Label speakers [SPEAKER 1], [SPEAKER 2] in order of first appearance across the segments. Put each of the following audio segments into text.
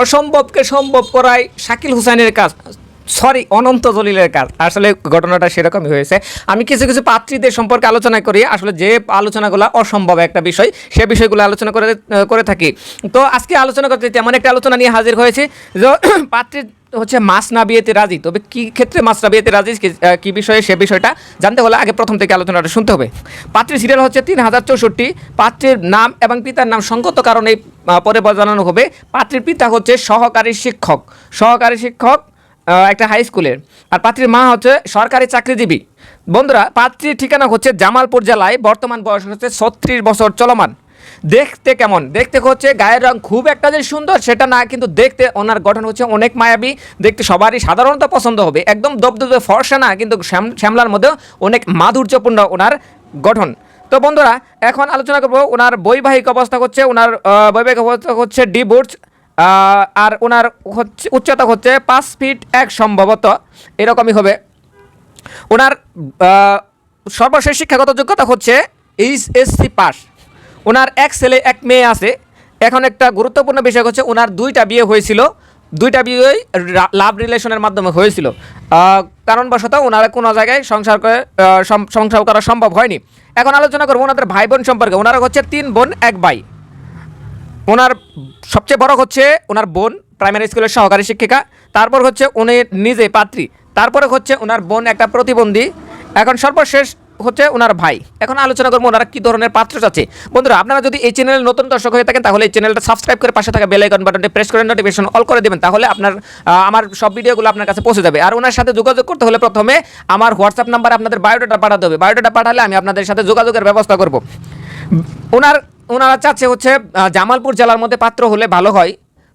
[SPEAKER 1] অসম্ভবকে সম্ভব করাই শাকিল হুসাইনের কাজ, সরি, অনন্ত জলিলের কাজ। আসলে ঘটনাটা সেরকমই হয়েছে। আমি কিছু কিছু পাত্রীদের সম্পর্কে আলোচনা করি। আসলে যে আলোচনাগুলো অসম্ভব একটা বিষয়, সে বিষয়গুলো আলোচনা করে করে থাকি। তো আজকে আলোচনা করতে তেমন একটা আলোচনা নিয়ে হাজির হয়েছে যে পাত্রী হচ্ছে মাছ না বিয়েতে রাজি। তবে কি ক্ষেত্রে মাছ না বিয়েতে রাজি? কি- বিষয়ে, সে বিষয়টা জানতে হলে আগে প্রথম থেকে আলোচনাটা শুনতে হবে। পাত্রীর সিরিয়াল হচ্ছে তিন হাজার চৌষট্টি। পাত্রীর নাম এবং পিতার নাম সঙ্গত কারণে পরে জানানো হবে। পাত্রীর পিতা হচ্ছে সহকারী শিক্ষক। সহকারী শিক্ষক একটা হাই স্কুলের আর পাত্রীর মা হচ্ছে সরকারি চাকরিজীবী। বন্ধুরা, পাত্রীর ঠিকানা হচ্ছে জামালপুর জেলায়। বর্তমান বয়স হচ্ছে ছত্রিশ বছর চলমান। দেখতে কেমন? দেখতে হচ্ছে গায়ের রং খুব একটা যে সুন্দর সেটা না, কিন্তু দেখতে ওনার গঠন হচ্ছে অনেক মায়াবী। দেখতে সবারই সাধারণত পছন্দ হবে। একদম দবদবে ফর্সা না, কিন্তু শ্যাম, শ্যামলার মধ্যেও অনেক মাধুর্যপূর্ণ ওনার গঠন। তো বন্ধুরা, এখন আলোচনা করব ওনার বৈবাহিক অবস্থা হচ্ছে, ওনার বৈবাহিক অবস্থা হচ্ছে ডিভোর্স আর ওনার হচ্ছে, উচ্চতা হচ্ছে পাঁচ ফিট এক সম্ভবত, এরকমই হবে। ওনার সর্বশেষ শিক্ষাগত যোগ্যতা হচ্ছে এইচ এইচএসসি পাস। ওনার এক ছেলে, এক মেয়ে আছে। এখন একটা গুরুত্বপূর্ণ বিষয় হচ্ছে, ওনার দুইটা বিয়ে হয়েছিল। দুইটা বিয়েই লাভ রিলেশনের মাধ্যমে হয়েছিল। কারণবশত ওনারা কোনো জায়গায় সংসার করে সংসার করা সম্ভব হয়নি। এখন আলোচনা করব ওনাদের ভাই বোন সম্পর্কে। ওনারা হচ্ছে তিন বোন, এক ভাই। ওনার সবচেয়ে বড় হচ্ছে ওনার বোন প্রাইমারি স্কুলের সহকারী শিক্ষিকা। তারপর হচ্ছে উনি নিজে পাত্রী। তারপরে হচ্ছে ওনার বোন একটা প্রতিবন্ধী। এখন সর্বশেষ হচ্ছে ওনার ভাই। এখন আলোচনা করব ওনারা কী ধরনের পাত্র চাচ্ছে। বন্ধুরা, আপনারা যদি এই চ্যানেলে নতুন দর্শক হয়ে থাকেন, তাহলে এই চ্যানেলটা সাবস্ক্রাইব করে পাশে থাকা বেল আইকন বাটনটি প্রেস করে নোটিফিকেশন অল করে দেবেন, তাহলে আপনার আমার সব ভিডিওগুলো আপনার কাছে পৌঁছে যাবে। আর ওনার সাথে যোগাযোগ করতে হলে প্রথমে আমার হোয়াটসঅ্যাপ নাম্বার আপনাদের বায়োডাটা পাঠাতে হবে। বায়োডাটা পাঠালে আমি আপনাদের সাথে যোগাযোগের ব্যবস্থা করব। ওনার, ওনারা চাচ্ছে হচ্ছে জামালপুর জেলার মধ্যে পাত্র হলে ভালো হয়।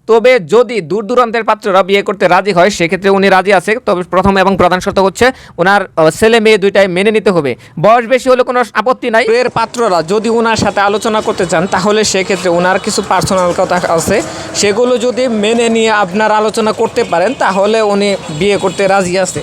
[SPEAKER 1] তবে যদি দূর দূরান্তের পাত্ররা বিয়ে করতে রাজি হয়, সেক্ষেত্রে উনি রাজি আছে। তবে প্রথম এবং প্রধান শর্ত হচ্ছে ওনার ছেলে মেয়ে দুইটাই মেনে নিতে হবে। বয়স বেশি হলে কোনো আপত্তি নাই। এর পাত্ররা যদি ওনার সাথে আলোচনা করতে চান, তাহলে সেক্ষেত্রে ওনার কিছু পার্সোনাল কথা আছে। সেগুলো যদি মেনে নিয়ে আপনার আলোচনা করতে পারেন, তাহলে উনি বিয়ে করতে রাজি আছে।